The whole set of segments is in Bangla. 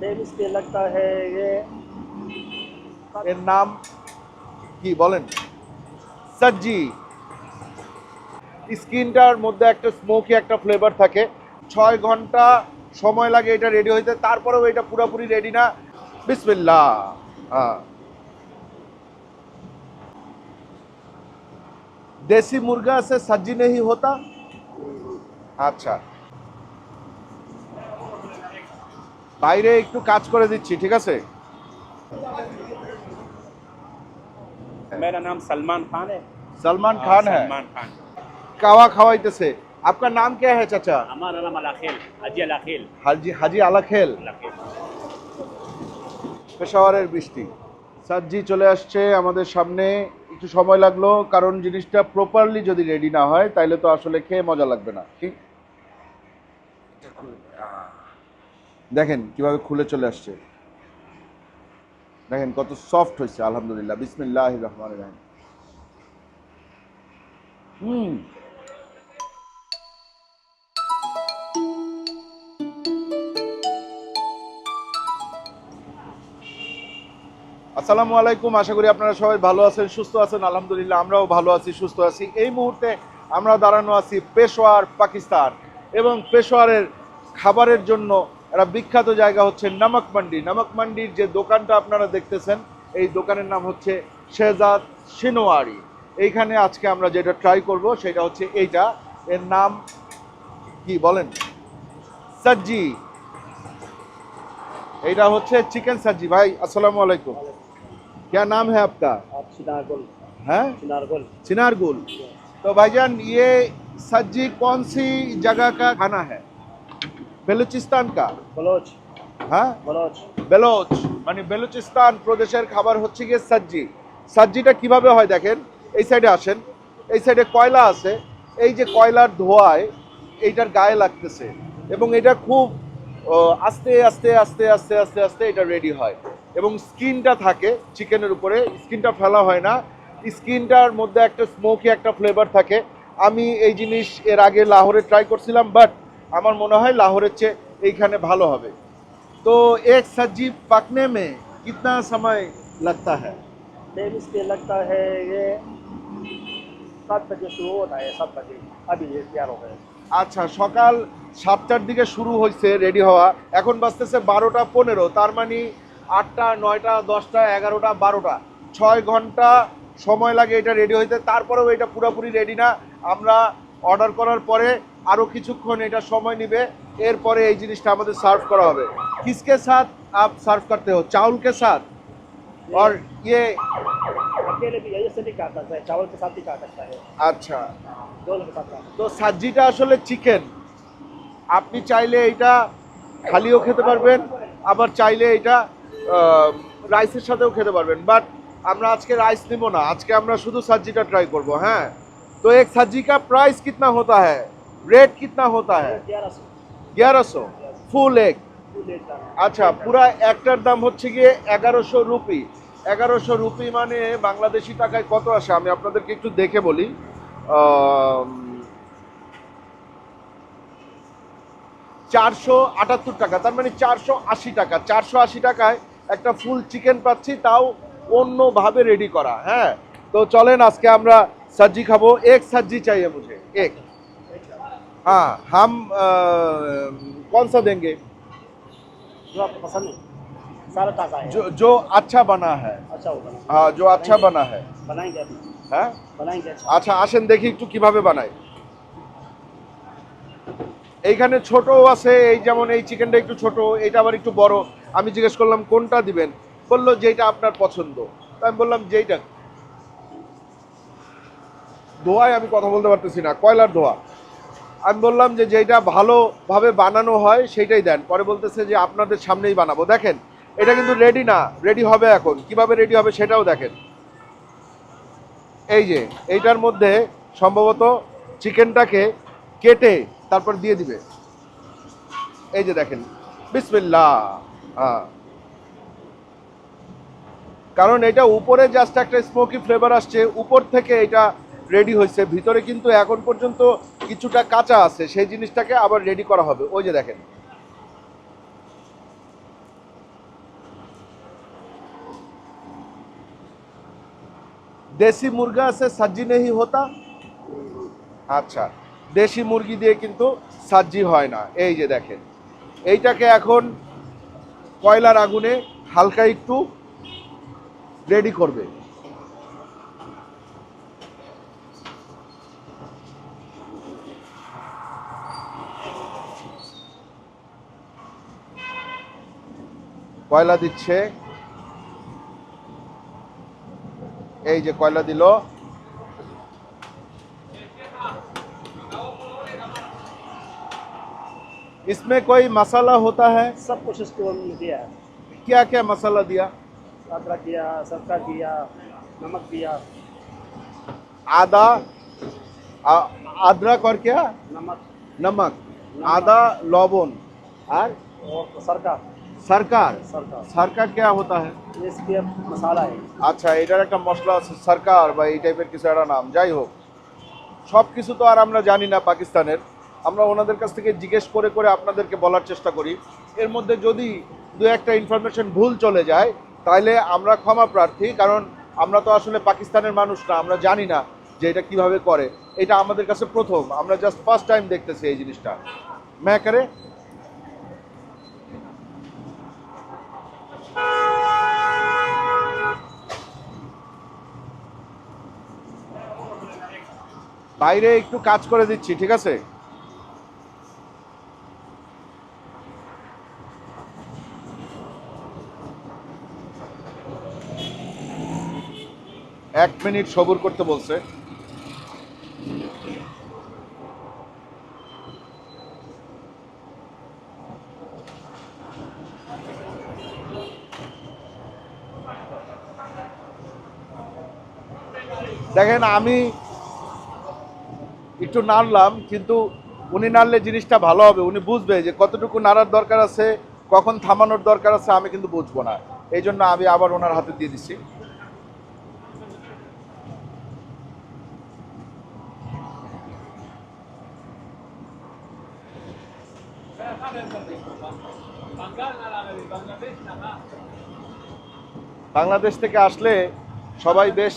देन इसके लगता है ये এর নাম কি বলেন সজ্জি স্কিনটার মধ্যে একটা স্মোকি একটা ফ্লেভার থাকে ছয় ঘন্টা সময় লাগে এটা রেডি হইতে তারপরেও এটা পুরোপুরি রেডি না বিসমিল্লাহ হ্যাঁ देसी मुर्गा से सब्जी नहीं होता আচ্ছা বাইরে একটু কাজ করে দিচ্ছি ঠিক আছে? मेरा খান सलमान खान है सलमान खान है सलमान खान আলাখেল পেশাওয়ারের বৃষ্টি। সাজ্জি চলে আসছে আমাদের সামনে। একটু সময় লাগল কারণ জিনিসটা প্রপারলি যদি রেডি না হয় তাহলে তো আসলে খেয়ে মজা লাগবে না। ঠিক দেখেন কীভাবে খুলে চলে আসছে। দেখেন কত সফট হয়েছে, আলহামদুলিল্লাহ। বিসমিল্লাহ রহমান রাহিম। হুম। আসসালামু আলাইকুম, আশা করি আপনারা সবাই ভালো আছেন, সুস্থ আছেন। আলহামদুলিল্লাহ, আমরাও ভালো আছি, সুস্থ আছি। এই মুহূর্তে আমরা দাঁড়ানো আছি পেশোয়ার পাকিস্তান এবং পেশোয়ারের খাবারের জন্য একটা বিখ্যাত জায়গা হচ্ছে নামক মান্ডি নামক মান্ডির যে দোকানটা আপনারা দেখতেছেন এই দোকানের নাম হচ্ছে শেজাদ সিনোয়ারি এইখানে আজকে আমরা যেটা ট্রাই করব সেটা হচ্ছে এইটা এর নাম কি বলেন সজ্জি এইটা হচ্ছে চিকেন সজ্জি ভাই আসসালামু আলাইকুম क्या नाम है आपका आप चिनारगुल है चिनारगुल चिनारगुल तो भाईजान ये सज्जी कौन सी जगह का खाना है বেলুচিস্তান কা? বলোচ হ্যাঁ? বলোচ বেলোচ মানে বেলুচিস্তান প্রদেশের খাবার হচ্ছে গিয়ে সাজ্জি। সাজ্জিটা কীভাবে হয় দেখেন? এই সাইডে আসেন। এই সাইডে কয়লা আছে। এই যে কয়লার ধোয়ায় এইটার গায়ে লাগতেছে এবং এটা খুব আস্তে আস্তে আস্তে আস্তে আস্তে আস্তে এটা রেডি হয় এবং স্কিনটা থাকে চিকেনের উপরে। স্কিনটা ফেলা হয় না। স্কিনটার মধ্যে একটা স্মোকি একটা ফ্লেভার থাকে। আমি এই জিনিস এর আগে লাহোরে ট্রাই করছিলাম বাট আমার মনে হয় লাহোরের চেয়ে এইখানে ভালো হবে तो एक सब्जी पकने में कितना समय लगता है देन इसके लगता है ये सात बजे शुरू होता है सात बजे अभी ये तैयार हो गए আচ্ছা সকাল সাতটার দিকে শুরু হয়েছে রেডি হওয়া এখন বাজতেছে বারোটা পনেরো তার মানে আটটা নয়টা দশটা এগারোটা বারোটা ছয় ঘন্টা সময় লাগে এটা রেডি হইতে তারপরেও এটা পুরোপুরি রেডি না আমরা অর্ডার করার পরে আরও কিছুক্ষণ এটা সময় নেবে এরপরে এই জিনিসটা আমাদের সার্ভ করা হবে কিসকে সাথ আপ সার্ভ করতে हो चावल के साथ और ये अकेले भी ऐसे नहीं खा सकता है चावल के साथ भी खा सकता है अच्छा दोनों के साथ खा তো সাজ্জিটা আসলে চিকেন আপনি চাইলে এটা খালিও খেতে পারবেন আবার চাইলে এটা রাইসের সাথেও খেতে পারবেন বাট আমরা আজকে রাইস নিব না আজকে আমরা শুধু सब्जी ट्राई করব হ্যাঁ तो एक सब्जी का प्राइस कितना होता है रेट कितना होता है ग्यारह सौ গ্যারো ফুল এগ फुल एक का আচ্ছা পুরা একটার দাম হচ্ছে গিয়ে এগারোশো রুপি এগারোশো রুপি মানে বাংলাদেশি টাকায় কত আসে আমি আপনাদেরকে একটু দেখে বলি চারশো আটাত্তর টাকা তার মানে চারশো আশি টাকা চারশো আশি টাকায় একটা ফুল চিকেন পাচ্ছি তাও অন্যভাবে রেডি করা হ্যাঁ তো চলেন আজকে আমরা সবজি খাবো এক সবজি চাইয়ে মুঝে এক हाँ हम अ, कौन सा देंगे जो आपको पसंद है सारा टाका है जो जो अच्छा बना है अच्छा होगा हाँ जो अच्छा बना है बनाएंगे अभी হ্যাঁ बनाएंगे अच्छा আচ্ছা আসেন দেখি একটু কিভাবে বানায় এইখানে ছোট আছে এই যেমন এই চিকেনটা একটু ছোট এটা আবার একটু বড় আমি জিজ্ঞেস করলাম কোনটা দিবেন বললো যেটা আপনার পছন্দ তো আমি বললাম যেইটা ধোয়ায় আমি কথা বলতে পারতেছি না কয়লার ধোয়া আমি বললাম যে যেটা ভালোভাবে বানানো হয় সেইটাই দেন। পরে বলতেছে যে আপনাদের সামনেই বানাবো। দেখেন, এটা কিন্তু রেডি না রেডি হবে এখন। কীভাবে রেডি হবে সেটাও দেখেন। এই যে, এইটার মধ্যে সম্ভবত চিকেনটাকে কেটে তারপর দিয়ে দিবে। এই যে দেখেন, বিসমিল্লাহ হ্যাঁ। কারণ এটা উপরে জাস্ট একটা স্মোকি ফ্লেভার আসছে, উপর থেকে এটা রেডি হয়েছে। ভিতরে কিন্তু এখন পর্যন্ত কিছুটা কাঁচা আছে, সেই জিনিসটাকে আবার রেডি করা হবে। ওই যে দেখেন। দেশি মুরগা আছে সাজ্জি নেহি হতা। আচ্ছা দেশি মুরগি দিয়ে কিন্তু সাজ্জি হয় না। এই যে দেখেন। এইটাকে এখন কয়লার আগুনে হালকা একটু রেডি করবে। কয়লা দিচ্ছে এই যে কয়লা দিল इसमें कोई मसाला होता है सब कुछ इसको हमने दिया है क्या क्या मसाला दिया अदरक दिया सरका दिया नमक दिया आदा आ- अदरक और क्या नमक नमक आदा लौबन और और सरका সরকার সরকার কে হতা হ্যাঁ আচ্ছা এটার একটা মশলা সরকার বা এই টাইপের কিছু একটা নাম যাই হোক সব কিছু তো আর আমরা জানি না পাকিস্তানের আমরা ওনাদের কাছ থেকে জিজ্ঞেস করে করে আপনাদেরকে বলার চেষ্টা করি এর মধ্যে যদি দু একটা ইনফরমেশন ভুল চলে যায় তাহলে আমরা ক্ষমা প্রার্থী কারণ আমরা তো আসলে পাকিস্তানের মানুষ না আমরা জানি না যে এটা কীভাবে করে এটা আমাদের কাছে প্রথম আমরা জাস্ট ফার্স্ট টাইম দেখতেছি এই জিনিসটা ম্যাকারে করে বাইরে একটু কাজ করে দিচ্ছি ঠিক আছে? এক মিনিট সবুর করতে বলছে। দেখেন আমি একটু নাড়লাম, কিন্তু উনি নাড়লে জিনিসটা ভালো হবে, উনি বুঝবে যে কতটুকু নাড়ার দরকার আছে, কখন থামানোর দরকার আছে, আমি কিন্তু বুঝব না। এই জন্য আমি আবার ওনার হাতে দিয়ে দিচ্ছি। বাংলাদেশ থেকে আসলে সবাই বেশ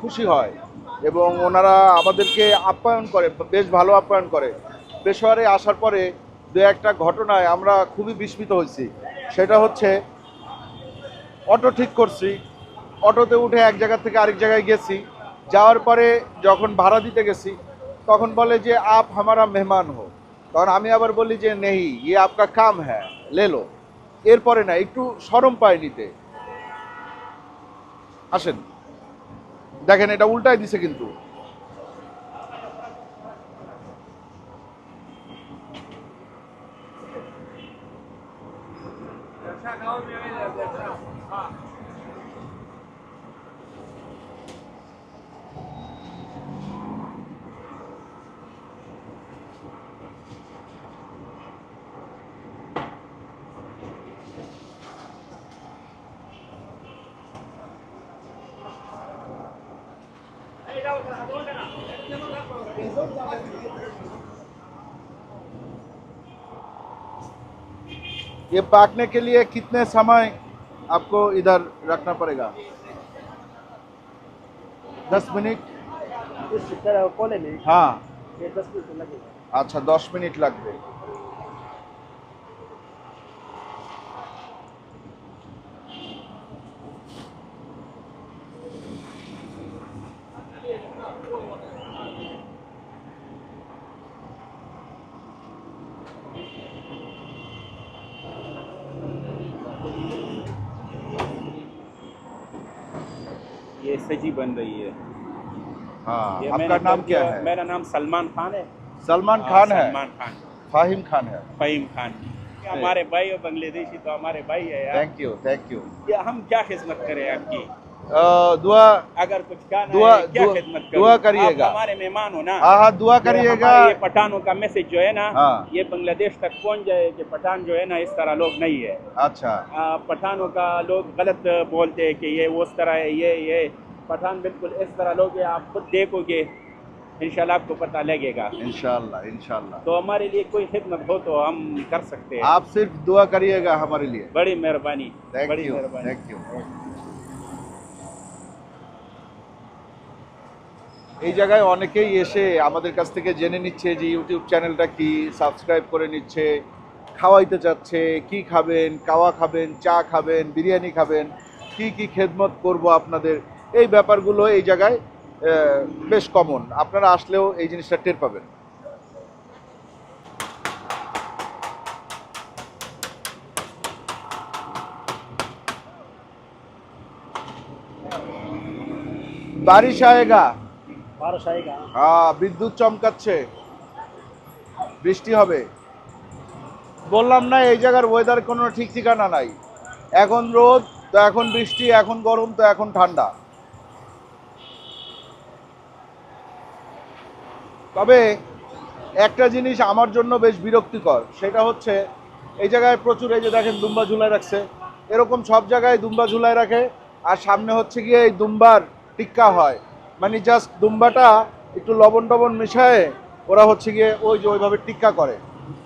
খুশি হয়। এবং ওনারা আমাদেরকে আপ্যায়ন করে, বেশ ভালো আপ্যায়ন করে। পেশোয়ারে আসার পরে দু একটা ঘটনায় আমরা খুবই বিস্মিত হয়েছি। সেটা হচ্ছে, অটো ঠিক করছি, অটোতে উঠে এক জায়গা থেকে আরেক জায়গায় গেছি। যাওয়ার পরে যখন ভাড়া দিতে গেছি, তখন বলে যে, আপ হামারা মেহমান হো। তখন আমি আবার বলি যে, নেই ইয়ে আপকা কাম হ্যাঁ লেলো এরপরে না, একটু সরম পায় নিতে। আসেন। দেখেন এটা উল্টাই দিছে কিন্তু। ये पाकने के लिए कितने समय आपको इधर रखना पड़ेगा? दस मिनट? हाँ। दस मिनट लगेगा। अच्छा दस मिनट लग गए ये सजी बन रही है। हाँ आपका नाम क्या है? मेरा नाम सलमान खान है। सलमान हाँ, खान है? सलमान खान। फाहिम खान है? फाहिम खान। हमारे भाई और बांग्लादेशी तो हमारे भाई है यार। थैंक यू थैंक यू ये हम क्या खिदमत करें आपकी? दुआ अगर कुछ कहना दुआ- है क्या खिदमत? दुआ करिएगा। हमारे मेहमान हो ना? हाँ हाँ दुआ करिएगा। ये पठानों का मैसेज जो है ना हाँ। ये बांग्लादेश तक पहुँच जाए कि पठान जो है ना इस तरह लोग नहीं है। अच्छा। पठानों का लोग गलत बोलते हैं कि ये वो उस तरह है ये ये। पठान बिल्कुल इस तरह लोग हैं, आप खुद देखोगे इंशाल्लाह आपको पता लगेगा। इंशाल्लाह इंशाल्लाह। तो हमारे लिए कोई खिदमत हो तो हम कर सकते हैं। आप सिर्फ़ दुआ करिएगा हमारे लिए। बड़ी मेहरबानी थैंक बड़ी मेहरबानी। थैंक यू এই জায়গায় অনেকেই এসে আমাদের কাছ থেকে জেনে নিচ্ছে যে ইউটিউব চ্যানেলটা কি সাবস্ক্রাইব করে নিচ্ছে খাওয়াইতে চাচ্ছে কি খাবেন কাওয়া খাবেন চা খাবেন বিরিয়ানি খাবেন কি কি খেদমত করব আপনাদের এই ব্যাপারগুলো এই জায়গায় আহ, বেশ কমন আপনারা আসলেও এই জিনিসটা টের পাবেন বারিশ আয়েগা बारिश आएगा হ্যাঁ বিদ্যুৎ চমকাচ্ছে। বৃষ্টি হবে। বললাম না, এই জায়গার ওয়েদার কোনো ঠিক ঠিকানা নাই। এখন রোদ, তো এখন বৃষ্টি, এখন গরম, তো এখন ঠান্ডা। তবে একটা জিনিস আমার জন্য বেশ বিরক্তিকর, সেটা হচ্ছে এই জায়গায় প্রচুর এই যে দেখেন দুম্বা ঝুলায় রাখছে। এরকম সব জায়গায় দুম্বা ঝুলাই রাখে, আর সামনে হচ্ছে গিয়ে এই দুম্বার টিক্কা হয়। মানে জাস্ট দুম্বাটা একটু লবণ টবণ মিশায়ে ওরা হচ্ছে গিয়ে ওই যে ওইভাবে টিক্কা করে।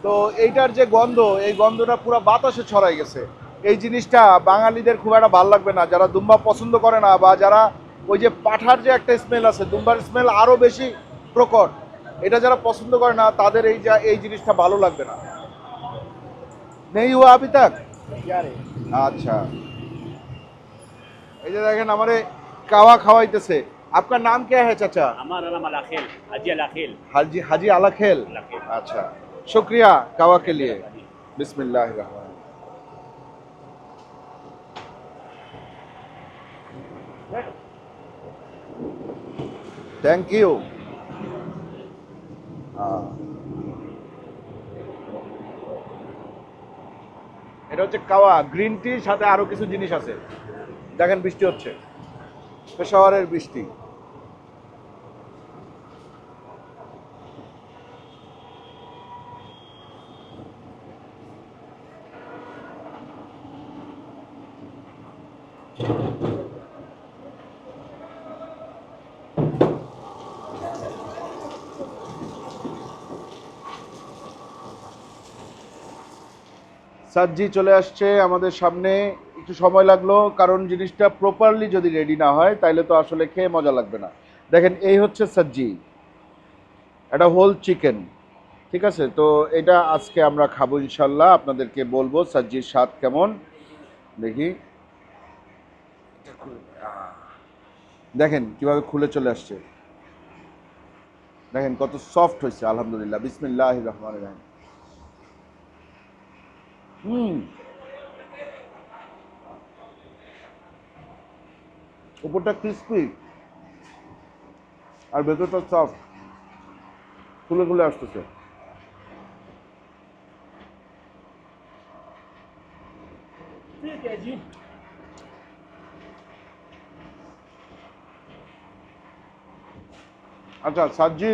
তো এইটার যে গন্ধ এই গন্ধটা পুরো বাতাসে ছড়াই গেছে। এই জিনিসটা বাঙালিদের খুব একটা ভালো লাগবে না। যারা দুম্বা পছন্দ করে না বা যারা ওই যে পাঠার যে একটা স্মেল আছে দুম্বার স্মেল আরও বেশি প্রকট এটা যারা পছন্দ করে না তাদের এই যা এই জিনিসটা ভালো লাগবে না। নেই হুয়া আবি তাক? আচ্ছা। এই যে দেখেন আমারে কাওয়া খাওয়াইতেছে। আপনার নাম কে হ্যাঁ চাচা हमारा नाम अलाखिल हाजी अलाखिल हाजी हाजी आला खेल अलाखिल अच्छा शुक्रिया कावा के लिए बिस्मिल्लाह থ্যাংক ইউ এটা হচ্ছে কাওয়া গ্রিন টির সাথে আরো কিছু জিনিস আছে দেখেন বৃষ্টি হচ্ছে পেশাওয়ারের বৃষ্টি সাজ্জি চলে আসছে আমাদের সামনে। একটু সময় লাগল, কারণ জিনিসটা প্রপারলি যদি রেডি না হয়, তাইলে তো আসলে খেয়ে মজা লাগবে না। দেখেন, এই হচ্ছে সাজ্জি এটা হোল চিকেন ঠিক আছে? তো এটা আজকে আমরা খাব ইনশাল্লাহ। আপনাদেরকে বলব সাজ্জির স্বাদ কেমন। দেখি। দেখেন, কীভাবে খুলে চলে আসছে। দেখেন, কত সফট হয়েছে। আলহামদুলিল্লাহ। বিসমিল্লাহ রহমান রহিম। হুম। উপরটা ক্রিস্পি আর ভেতরটা সফট তুলে তুলে আসতেছে। ঠিক আছে আচ্ছা সাজি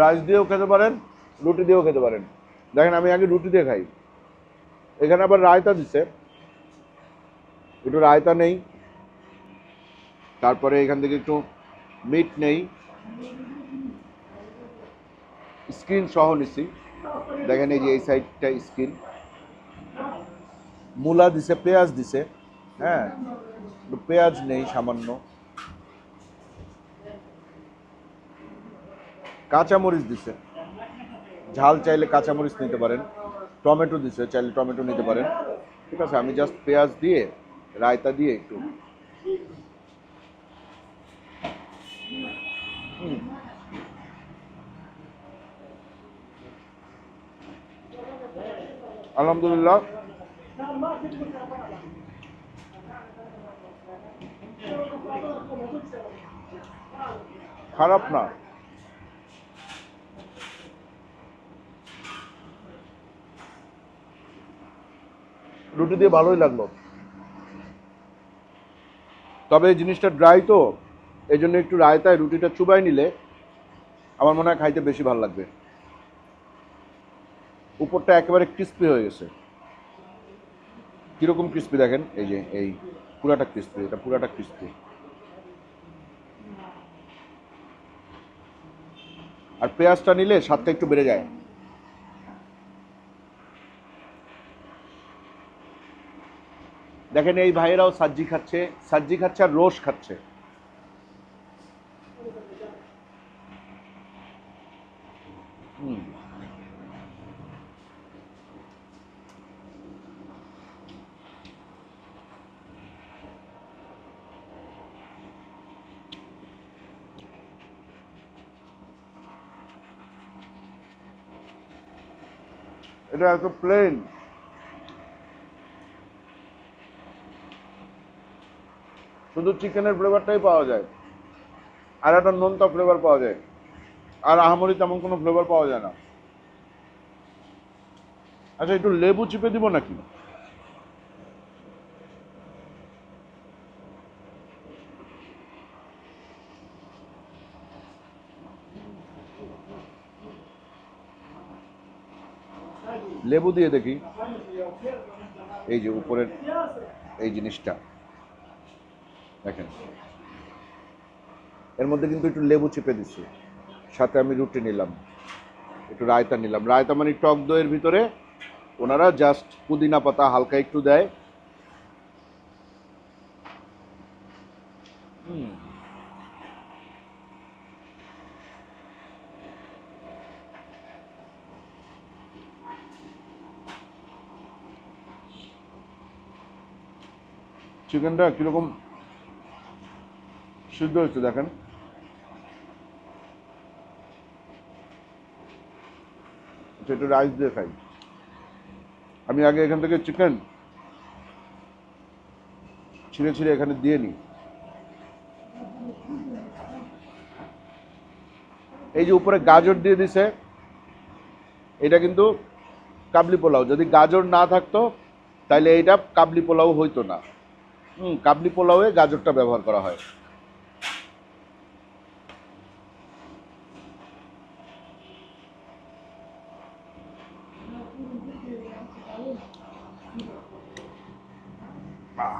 রাইস দিয়েও খেতে পারেন, রুটি দিয়েও খেতে পারেন। দেখেন, আমি আগে রুটি দিয়ে খাই। এখানে আবার রায়তা দিছে। একটু রায়তা নেই। তারপরে এখান থেকে একটু মিট নেই। স্ক্রিন সহ নিছি। দেখেন এই যে এই সাইডটা স্ক্রিন মূলা দিছে, পেঁয়াজ দিছে। হ্যাঁ পেঁয়াজ নেই সামান্য। কাঁচামরিচ দিছে। ঝাল চাইলে কাঁচামরিচ নিতে পারেন। টমেটো দিছে, চাইলে টমেটো নিতে পারেন। ঠিক আছে, আমি জাস্ট পেঁয়াজ দিয়ে, রায়তা দিয়ে একটু। হুম। আলহামদুলিল্লাহ। খারাপ না। রুটি দিয়ে ভালোই লাগল। তবে এই জিনিসটা ড্রাই তো, এই জন্য একটু রায়তায় রুটিটা চুবাই নিলে আমার মনে হয় খাইতে বেশি ভালো লাগবে। উপরটা একেবারে ক্রিস্পি হয়ে গেছে। কীরকম ক্রিস্পি দেখেন? এই যে, এই পুরাটা ক্রিস্পি এটা পুরাটা ক্রিস্পি আর পেঁয়াজটা নিলে স্বাদটা একটু বেড়ে যায়। দেখেন এই ভাইয়েরাও সাজ্জি খাচ্ছে সাজ্জি খাচ্ছে আর রোস খাচ্ছে। এটা এত প্লেন শুধু চিকেনের ফ্লেভারটাই পাওয়া যায়, আর একটা নোনতা ফ্লেভার পাওয়া যায়। আর আহামরি তেমন কোনো ফ্লেভার পাওয়া যায় না। আচ্ছা একটু লেবু চিপে দিব নাকি? লেবু দিয়ে দেখি। এই যে উপরের এই জিনিসটা। দেখেন। এর মধ্যে কিন্তু একটু লেবু চেপে দিচ্ছি। সাথে আমি রুটি নিলাম, একটু রায়তা নিলাম। রায়তা মানে টক দইয়ের ভিতরে ওনারা জাস্ট পুদিনা পাতা হালকা একটু দেয়। চিকেনটা কীরকম সিদ্ধ হয়েছে দেখেন। আচ্ছা, একটু রাইস দিয়ে খাই। আমি আগে এখান থেকে চিকেন ছিঁড়ে ছিঁড়ে এখানে দিয়ে নিই। এই যে উপরে গাজর দিয়ে দিছে এটা কিন্তু কাবলি পোলাও। যদি গাজর না থাকতো তাহলে এইটা কাবলি পোলাও হইতো না। হুম কাবলি পোলাওয়ে গাজরটা ব্যবহার করা হয়। আহ।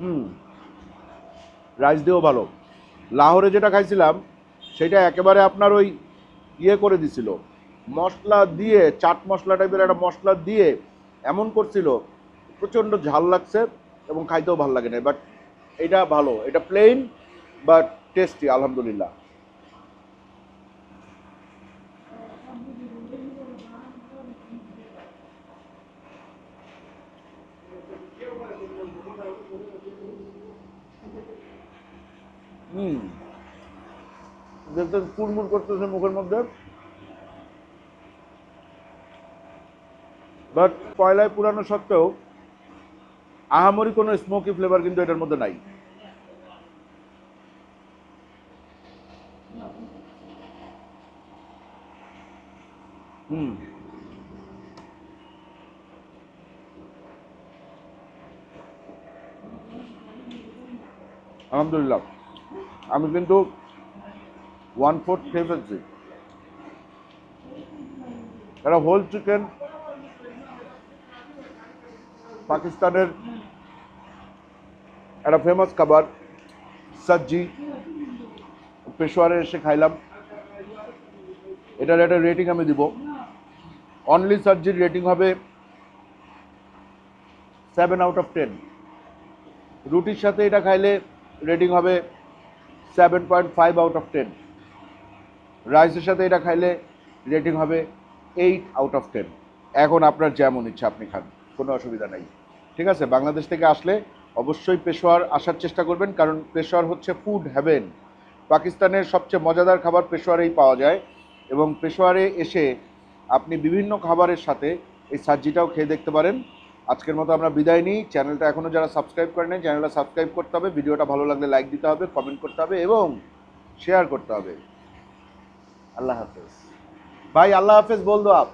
হুম। রাইস দিয়েও ভালো। লাহোরে যেটা খাইছিলাম, সেটা একেবারে আপনার ওই ইয়ে করে দিছিল। মশলা দিয়ে, চাট মশলা টাইপের একটা মশলা দিয়ে এমন করছিল, প্রচণ্ড ঝাল লাগছে এবং খাইতেও ভালো লাগে না বাট এটা ভালো, এটা প্লেন বাট টেস্টি আলহামদুলিল্লাহ। হুম। দেখতে কুড়মুড় করতেছে মুখের মধ্যে। বাট কয়লায় পুরানো সত্ত্বেও আহামরি কোনো স্মোকি ফ্লেভার কিন্তু এটার মধ্যে নাই। হুম। আলহামদুলিল্লাহ। আমি কিন্তু ওয়ান ফোর্থ খেয়ে ফেলছি। একটা হোল চিকেন পাকিস্তানের একটা ফেমাস খাবার সবজি পেশোয়ারে এসে খাইলাম। এটার একটা রেটিং আমি দিব। অনলি সবজির রেটিং হবে সেভেন আউট অফ টেন রুটির সাথে এটা খাইলে রেটিং হবে seven point five out of ten রাইসের সাথে এটা খাইলে রেটিং হবে এইট আউট অফ টেন এখন আপনার যেমন ইচ্ছা আপনি খান, কোনো অসুবিধা নাই। ঠিক আছে? বাংলাদেশ থেকে আসলে অবশ্যই পেশোয়ার আসার চেষ্টা করবেন, কারণ পেশোয়ার হচ্ছে ফুড হ্যাভেন পাকিস্তানের সবচেয়ে মজাদার খাবার পেশোয়ারেই পাওয়া যায় এবং পেশোয়ারে এসে আপনি বিভিন্ন খাবারের সাথে এই সাজ্জিটাও খেয়ে দেখতে পারেন। আজকের মতো আমরা বিদায় নিই। চ্যানেলটা এখনও যারা সাবস্ক্রাইব করেন চ্যানেলটা সাবস্ক্রাইব করতে হবে। ভিডিওটা ভালো লাগলে লাইক দিতে হবে কমেন্ট করতে হবে এবং শেয়ার করতে হবে। আল্লাহ হাফেজ। ভাই, আল্লাহ হাফেজ, বল দো আপ